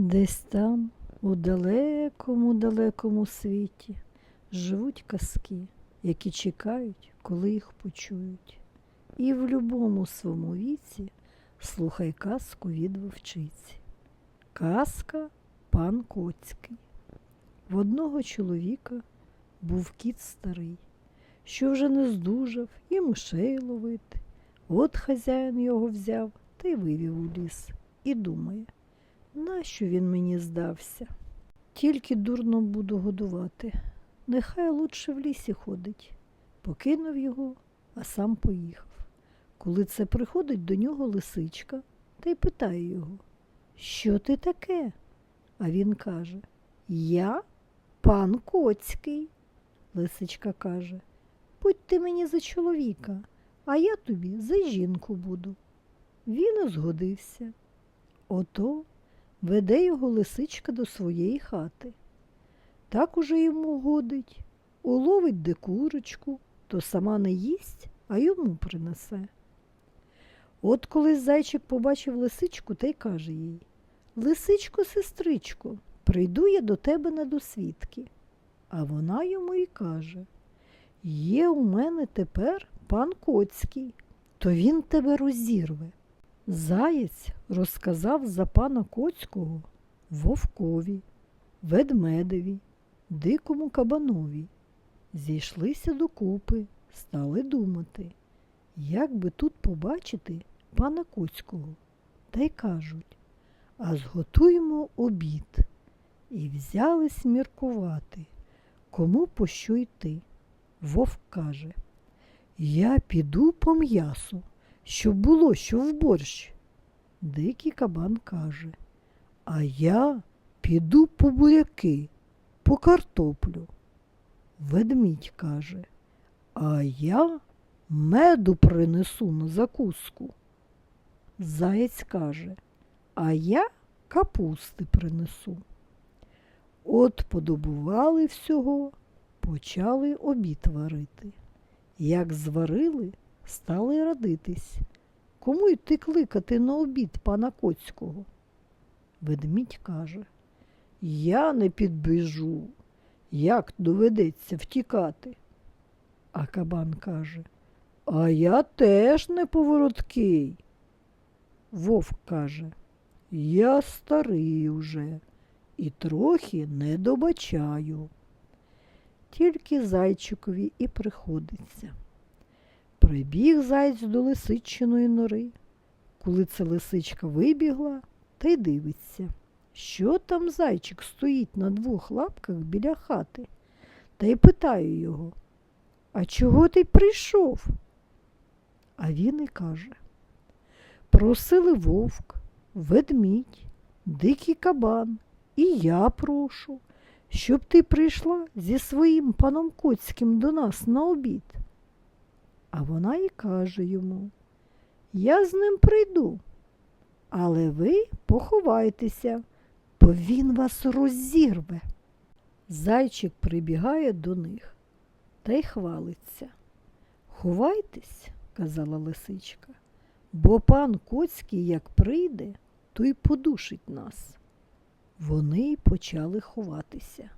Десь там, у далекому, далекому світі, живуть казки, які чекають, коли їх почують. І в любому своєму віці слухай казку від вовчиці. Казка пан Коцький. В одного чоловіка був кіт старий, що вже не здужав і мишей ловити. От хазяїн його взяв та й вивів у ліс і думає, нащо він мені здався? Тільки дурно буду годувати. Нехай лучше в лісі ходить. Покинув його, а сам поїхав. Коли це приходить до нього лисичка та й питає його, що ти таке? А він каже, Я пан Коцький. Лисичка каже, будь ти мені за чоловіка, а я тобі за жінку буду. Він і згодився. Ото веде його лисичка до своєї хати. Так уже йому годить, уловить де курочку, то сама не їсть, а йому принесе. От колись зайчик побачив лисичку та й каже їй Лисичко, сестричко, прийду я до тебе на досвідки. А вона йому й каже Є у мене тепер пан Коцький, то він тебе розірве. Заєць розказав за пана Коцького вовкові, ведмедеві, дикому кабанові. Зійшлися докупи, стали думати, як би тут побачити пана Коцького. Та й кажуть, а зготуємо обід. І взялись міркувати, кому по що йти. Вовк каже, я піду по м'ясу, щоб було що в борщ. Дикий кабан каже, а я піду по буряки, по картоплю. Ведмідь каже, а я меду принесу на закуску. Заєць каже, а я капусти принесу. От подобували всього, почали обід варити. Як зварили, стали радитись. Кому йти кликати на обід пана Коцького? Ведмідь каже, я не підбіжу, як доведеться втікати. А кабан каже, а я теж не повороткий. Вовк каже, я старий уже і трохи не добачаю. Тільки зайчикові і приходиться. Прибіг зайць до лисичиної нори. Коли ця лисичка вибігла, та й дивиться, що там зайчик стоїть на двох лапках біля хати, та й питає його, а чого ти прийшов? А він і каже, просили вовк, ведмідь, дикий кабан, і я прошу, щоб ти прийшла зі своїм паном Коцьким до нас на обід. А вона і каже йому, я з ним прийду, але ви поховайтеся, бо він вас розірве. Зайчик прибігає до них та й хвалиться. Ховайтесь, казала лисичка, бо пан Коцький, як прийде, то й подушить нас. Вони й почали ховатися.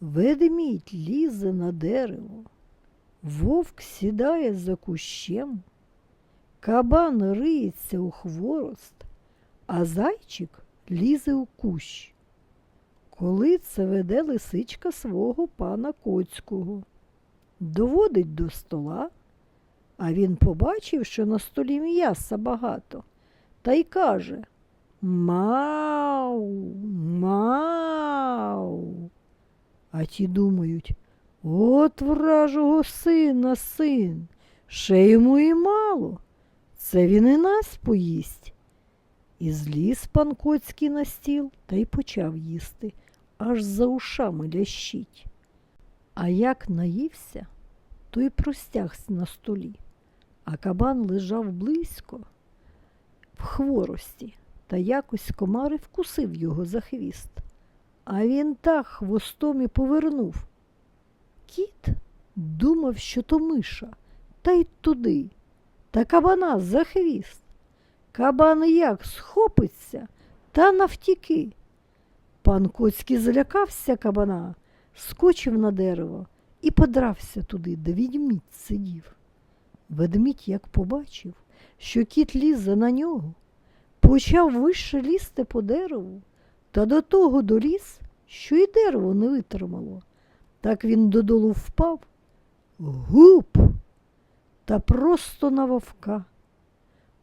Ведмідь лізе на дерево, вовк сідає за кущем, кабан риється у хворост, а зайчик лізе у кущ. Коли це веде лисичка свого пана Коцького, доводить до стола, а він побачив, що на столі м'яса багато, та й каже Мау, мау. А ті думають, от вражого сина син, ще йому і мало. Це він і нас поїсть. І зліз пан Коцький на стіл та й почав їсти, аж за ушами лящить. А як наївся, то й простягся на столі, а кабан лежав близько в хворості, та якось комар і вкусив його за хвіст. А він так хвостом і повернув. Кіт думав, що то миша, та й туди, та кабана за хвіст. Кабан як схопиться та навтіки, Пан Коцький злякався кабана, скочив на дерево і подрався туди, де відьмідь сидів. Ведмідь, як побачив, що кіт лізе на нього, почав вище лізти по дереву, та до того доліз, що й дерево не витримало. Так він додолу впав, гуп, та просто на вовка.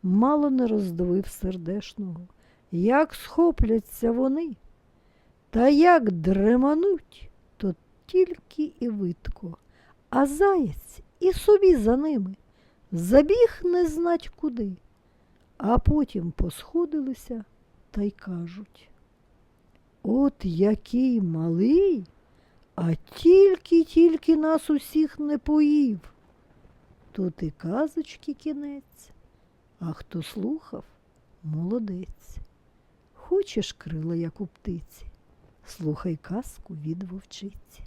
Мало не роздавив сердешного, як схопляться вони, та як дремануть, то тільки і видко, а заєць і собі за ними. Забіг не знать куди, а потім посходилися та й кажуть. От який малий, а тільки-тільки нас усіх не поїв. Тут і казочки кінець, а хто слухав, молодець. Хочеш крила, як у птиці, слухай казку від вовчиці.